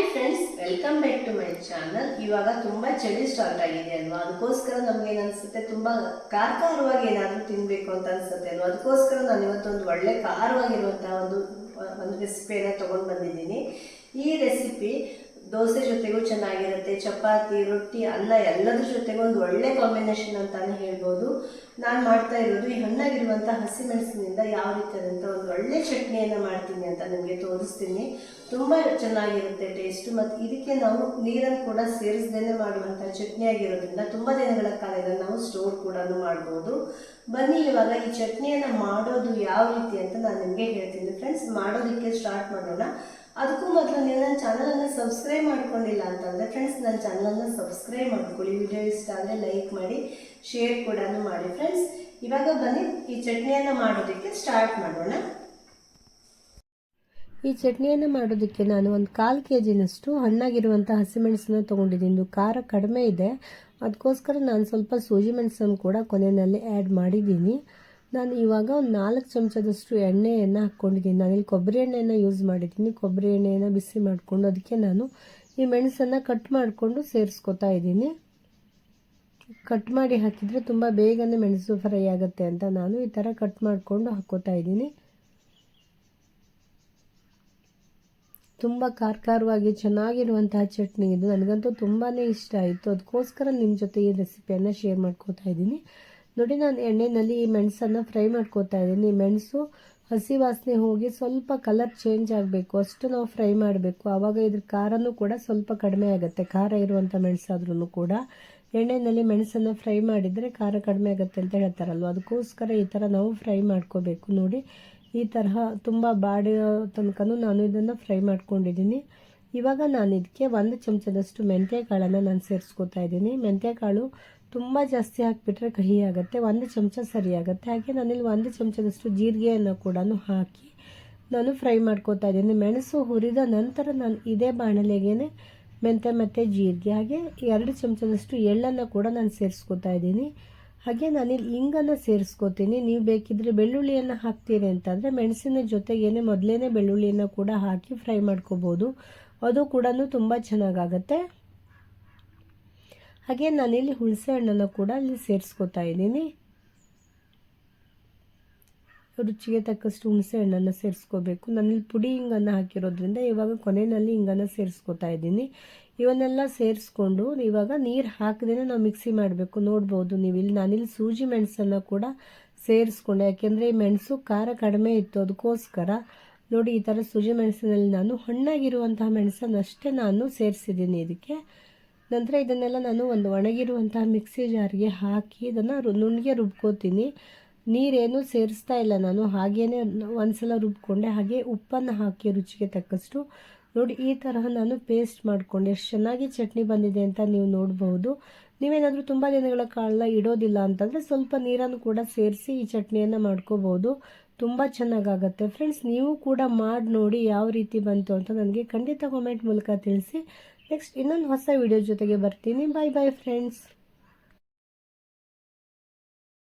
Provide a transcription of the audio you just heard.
Hi friends welcome back to my channel ಇವಾಗ ತುಂಬಾ ಚಳಿ ಸ್ಟಾರ್ಟ್ ಆಗಿದೆ ಅಲ್ವಾ? ಅದಕ್ಕೋಸ್ಕರ ನಮ್ಗೆ ಅನ್ಸುತ್ತೆ ತುಂಬಾ ಖಾರ ಖಾರವಾಗಿ ಏನಾದ್ರೂ ತಿನ್ಬೇಕು ಅಂತ ಅನ್ಸುತ್ತೆ ಅಲ್ವಾ? ಅದಕ್ಕೋಸ್ಕರ ನಾನು ಇವತ್ತೊಂದು ಒಳ್ಳೆ ಖಾರವಾಗಿರುವಂತಹ ಒಂದು ಒಂದು ರೆಸಿಪಿಯನ್ನು ತಗೊಂಡ್ ಬಂದಿದ್ದೀನಿ. ಈ ರೆಸಿಪಿ ದೋಸೆ ಜೊತೆಗೂ ಚೆನ್ನಾಗಿರುತ್ತೆ, ಚಪಾತಿ, ರೊಟ್ಟಿ, ಅನ್ನ ಎಲ್ಲದ್ರ ಜೊತೆಗೂ ಒಂದು ಒಳ್ಳೆ ಕಾಂಬಿನೇಷನ್ ಅಂತಾನೆ ಹೇಳ್ಬೋದು. ನಾನು ಮಾಡ್ತಾ ಇರೋದು ಈ ಹಣ್ಣಾಗಿರುವಂಥ ಹಸಿಮೆಣಸಿನಿಂದ ಯಾವ ರೀತಿಯಾದಂಥ ಒಂದು ಒಳ್ಳೆ ಚಟ್ನಿಯನ್ನು ಮಾಡ್ತೀನಿ ಅಂತ ನಿಮಗೆ ತೋರಿಸ್ತೀನಿ. ತುಂಬ ಚೆನ್ನಾಗಿರುತ್ತೆ ಟೇಸ್ಟು ಮತ್ತು ಇದಕ್ಕೆ ನಾವು ನೀರನ್ನು ಕೂಡ ಸೇರಿಸದೇನೆ ಮಾಡುವಂಥ ಚಟ್ನಿ ಆಗಿರೋದ್ರಿಂದ ತುಂಬ ದಿನಗಳ ಕಾಲ ಇದನ್ನು ನಾವು ಸ್ಟೋರ್ ಕೂಡ ಮಾಡ್ಬೋದು. ಬನ್ನಿ ಇವಾಗ ಈ ಚಟ್ನಿಯನ್ನು ಮಾಡೋದು ಯಾವ ರೀತಿ ಅಂತ ನಾನು ನಿಮಗೆ ಹೇಳ್ತೀನಿ. ಫ್ರೆಂಡ್ಸ್ ಮಾಡೋದಕ್ಕೆ ಸ್ಟಾರ್ಟ್ ಮಾಡೋಣ. ಅದಕ್ಕೂ ಮೊದಲು ನೀವು ನನ್ನ ಚಾನಲನ್ನು ಸಬ್ಸ್ಕ್ರೈಬ್ ಮಾಡ್ಕೊಂಡಿಲ್ಲ ಅಂತಂದರೆ ಫ್ರೆಂಡ್ಸ್ ನನ್ನ ಚಾನಲನ್ನು ಸಬ್ಸ್ಕ್ರೈಬ್ ಮಾಡ್ಕೊಳ್ಳಿ. ವಿಡಿಯೋ ಇಷ್ಟ ಆದರೆ ಲೈಕ್ ಮಾಡಿ ಶೇರ್ ಕೂಡ ಮಾಡಿ ಫ್ರೆಂಡ್ಸ್ ಇವಾಗ ಬನ್ನಿ, ಈ ಚಟ್ನಿಯನ್ನು ಮಾಡೋದಕ್ಕೆ ಸ್ಟಾರ್ಟ್ ಮಾಡೋಣ. ಈ ಚಟ್ನಿಯನ್ನು ಮಾಡೋದಕ್ಕೆ ನಾನು ಒಂದು ಕಾಲು ಕೆ ಜಿನಷ್ಟು ಹಣ್ಣಾಗಿರುವಂಥ ಹಸಿಮೆಣಸನ್ನ ತೊಗೊಂಡಿದ್ದೀನಿ. ಖಾರ ಕಡಿಮೆ ಇದೆ. ಅದಕ್ಕೋಸ್ಕರ ನಾನು ಸ್ವಲ್ಪ ಸೂಜಿ ಮೆಣಸನ್ನು ಕೂಡ ಕೊನೆಯಲ್ಲಿ ಆ್ಯಡ್ ಮಾಡಿದ್ದೀನಿ. ನಾನು ಇವಾಗ ಒಂದು ನಾಲ್ಕು ಚಮಚದಷ್ಟು ಎಣ್ಣೆಯನ್ನು ಹಾಕ್ಕೊಂಡಿದ್ದೀನಿ. ನಾನಿಲ್ಲಿ ಕೊಬ್ಬರಿ ಎಣ್ಣೆಯನ್ನು ಯೂಸ್ ಮಾಡಿದ್ದೀನಿ. ಕೊಬ್ಬರಿ ಎಣ್ಣೆಯನ್ನು ಬಿಸಿ ಮಾಡಿಕೊಂಡು ಅದಕ್ಕೆ ನಾನು ಈ ಮೆಣಸನ್ನು ಕಟ್ ಮಾಡಿಕೊಂಡು ಸೇರಿಸ್ಕೊತಾ ಇದ್ದೀನಿ. ಕಟ್ ಮಾಡಿ ಹಾಕಿದರೆ ತುಂಬ ಬೇಗನೆ ಮೆಣಸು ಫ್ರೈ ಆಗುತ್ತೆ ಅಂತ ನಾನು ಈ ಥರ ಕಟ್ ಮಾಡಿಕೊಂಡು ಹಾಕ್ಕೋತಾ ಇದ್ದೀನಿ. ತುಂಬ ಖಾರ ಖಾರವಾಗಿ ಚೆನ್ನಾಗಿರುವಂತಹ ಚಟ್ನಿ ಇದು. ನನಗಂತೂ ತುಂಬಾ ಇಷ್ಟ ಆಯಿತು. ಅದಕ್ಕೋಸ್ಕರ ನಿಮ್ಮ ಜೊತೆ ಈ ರೆಸಿಪಿಯನ್ನು ಶೇರ್ ಮಾಡ್ಕೋತಾ ಇದ್ದೀನಿ. ನೋಡಿ, ನಾನು ಎಣ್ಣೆಯಲ್ಲಿ ಈ ಮೆಣಸನ್ನು ಫ್ರೈ ಮಾಡ್ಕೋತಾ ಇದ್ದೀನಿ. ಮೆಣಸು ಹಸಿ ವಾಸನೆ ಹೋಗಿ ಸ್ವಲ್ಪ ಕಲರ್ ಚೇಂಜ್ ಆಗಬೇಕು. ಅಷ್ಟು ನಾವು ಫ್ರೈ ಮಾಡಬೇಕು. ಆವಾಗ ಇದ್ರ ಖಾರನೂ ಕೂಡ ಸ್ವಲ್ಪ ಕಡಿಮೆ ಆಗುತ್ತೆ. ಖಾರ ಇರುವಂಥ ಮೆಣಸಾದ್ರೂ ಕೂಡ. ಎಣ್ಣೆಯಲ್ಲಿ ಮೆಣಸನ್ನು ಫ್ರೈ ಮಾಡಿದರೆ ಖಾರ ಕಡಿಮೆ ಆಗುತ್ತೆ ಅಂತ ಹೇಳ್ತಾರಲ್ವ? ಅದಕ್ಕೋಸ್ಕರ ಈ ಥರ ನಾವು ಫ್ರೈ ಮಾಡ್ಕೋಬೇಕು. ನೋಡಿ, ಈ ತರಹ ತುಂಬ ಬಾಡಿಯೋ ತನಕನೂ ನಾನು ಇದನ್ನು ಫ್ರೈ ಮಾಡ್ಕೊಂಡಿದ್ದೀನಿ. ಇವಾಗ ನಾನು ಇದಕ್ಕೆ ಒಂದು ಚಮಚದಷ್ಟು ಮೆಂತ್ಯ ಕಾಳನ್ನು ನಾನು ಸೇರಿಸ್ಕೊತಾ ಇದ್ದೀನಿ. ಮೆಂತ್ಯ ಕಾಳು ತುಂಬ ಜಾಸ್ತಿ ಹಾಕಿಬಿಟ್ರೆ ಕಹಿ ಆಗುತ್ತೆ, ಒಂದು ಚಮಚ ಸರಿ ಆಗುತ್ತೆ. ಹಾಗೆ ನಾನಿಲ್ಲಿ ಒಂದು ಚಮಚದಷ್ಟು ಜೀರಿಗೆಯನ್ನು ಕೂಡ ಹಾಕಿ ನಾನು ಫ್ರೈ ಮಾಡ್ಕೋತಾ ಇದ್ದೀನಿ. ಮೆಣಸು ಹುರಿದ ನಂತರ ನಾನು ಇದೇ ಬಾಣಲೆಗೆ ಮೆಂತೆ ಮತ್ತು ಜೀರಿಗೆ, ಹಾಗೆ ಎರಡು ಚಮಚದಷ್ಟು ಎಳ್ಳನ್ನು ಕೂಡ ನಾನು ಸೇರಿಸ್ಕೊತಾ ಇದ್ದೀನಿ. ಹಾಗೆ ನಾನಿಲ್ಲಿ ಇಂಗನ್ನು ಸೇರಿಸ್ಕೋತೀನಿ. ನೀವು ಬೇಕಿದ್ರೆ ಬೆಳ್ಳುಳ್ಳಿಯನ್ನು ಹಾಕ್ತೀರಿ ಅಂತಂದರೆ ಮೆಣಸಿನ ಜೊತೆಗೇನೆ ಮೊದಲೇ ಬೆಳ್ಳುಳ್ಳಿಯನ್ನು ಕೂಡ ಹಾಕಿ ಫ್ರೈ ಮಾಡ್ಕೋಬೋದು. ಅದು ಕೂಡ ತುಂಬ ಚೆನ್ನಾಗಾಗತ್ತೆ. ಹಾಗೆ ನಾನಿಲ್ಲಿ ಹುಣಸೆ ಹಣ್ಣನ್ನು ಕೂಡ ಅಲ್ಲಿ ಸೇರಿಸ್ಕೊತಾ ಇದ್ದೀನಿ. ರುಚಿಗೆ ತಕ್ಕಷ್ಟು ಹುಣಸೆ ಹಣ್ಣನ್ನು ಸೇರಿಸ್ಕೋಬೇಕು. ನಾನಿಲ್ಲಿ ಪುಡಿ ಹಿಂಗನ್ನು ಹಾಕಿರೋದ್ರಿಂದ ಇವಾಗ ಕೊನೆಯಲ್ಲಿ ಹಿಂಗನ್ನು ಸೇರಿಸ್ಕೊತಾ ಇದ್ದೀನಿ. ಇವನ್ನೆಲ್ಲ ಸೇರಿಸ್ಕೊಂಡು ಇವಾಗ ನೀರು ಹಾಕದೇ ನಾವು ಮಿಕ್ಸಿ ಮಾಡಬೇಕು. ನೋಡ್ಬೋದು ನೀವು ಇಲ್ಲಿ ನಾನಿಲ್ಲಿ ಸೂಜಿ ಮೆಣಸನ್ನು ಕೂಡ ಸೇರಿಸ್ಕೊಂಡೆ. ಯಾಕೆಂದರೆ ಈ ಮೆಣಸು ಖಾರ ಕಡಿಮೆ ಇತ್ತು. ಅದಕ್ಕೋಸ್ಕರ ನೋಡಿ ಈ ಥರ ಸೂಜಿ ಮೆಣಸಿನಲ್ಲಿ ನಾನು ಹಣ್ಣಾಗಿರುವಂತಹ ಮೆಣಸನ್ನಷ್ಟೇ ನಾನು ಸೇರಿಸಿದ್ದೀನಿ ಇದಕ್ಕೆ. ನಂತರ ಇದನ್ನೆಲ್ಲ ನಾನು ಒಂದು ಒಣಗಿರುವಂತಹ ಮಿಕ್ಸಿ ಜಾರ್ಗೆ ಹಾಕಿ ಇದನ್ನು ನುಣ್ಣಗೆ ರುಬ್ಕೋತೀನಿ. ನೀರೇನು ಸೇರಿಸ್ತಾ ಇಲ್ಲ ನಾನು. ಹಾಗೇ ಒಂದ್ಸಲ ರುಬ್ಕೊಂಡೆ ಹಾಗೆ ಉಪ್ಪನ್ನು ಹಾಕಿ ರುಚಿಗೆ ತಕ್ಕಷ್ಟು. ನೋಡಿ, ಈ ತರಹ ನಾನು ಪೇಸ್ಟ್ ಮಾಡಿಕೊಂಡೆ. ಎಷ್ಟು ಚೆನ್ನಾಗಿ ಚಟ್ನಿ ಬಂದಿದೆ ಅಂತ ನೀವು ನೋಡಬಹುದು. ನೀವೇನಾದರೂ ತುಂಬ ದಿನಗಳ ಕಾಲ ಇಡೋದಿಲ್ಲ ಅಂತಂದರೆ ಸ್ವಲ್ಪ ನೀರನ್ನು ಕೂಡ ಸೇರಿಸಿ ಈ ಚಟ್ನಿಯನ್ನು ಮಾಡ್ಕೋಬೋದು ತುಂಬ ಚೆನ್ನಾಗಾಗತ್ತೆ. ಫ್ರೆಂಡ್ಸ್, ನೀವು ಕೂಡ ಮಾಡಿ ನೋಡಿ ಯಾವ ರೀತಿ ಬಂತು ಅಂತ ನನಗೆ ಖಂಡಿತ ಕಾಮೆಂಟ್ ಮೂಲಕ ತಿಳಿಸಿ. ನೆಕ್ಸ್ಟ್ ಇನ್ನೊಂದು ಹೊಸ ವಿಡಿಯೋ ಜೊತೆಗೆ ಬರ್ತೀನಿ. ಬಾಯ್ ಬಾಯ್ ಫ್ರೆಂಡ್ಸ್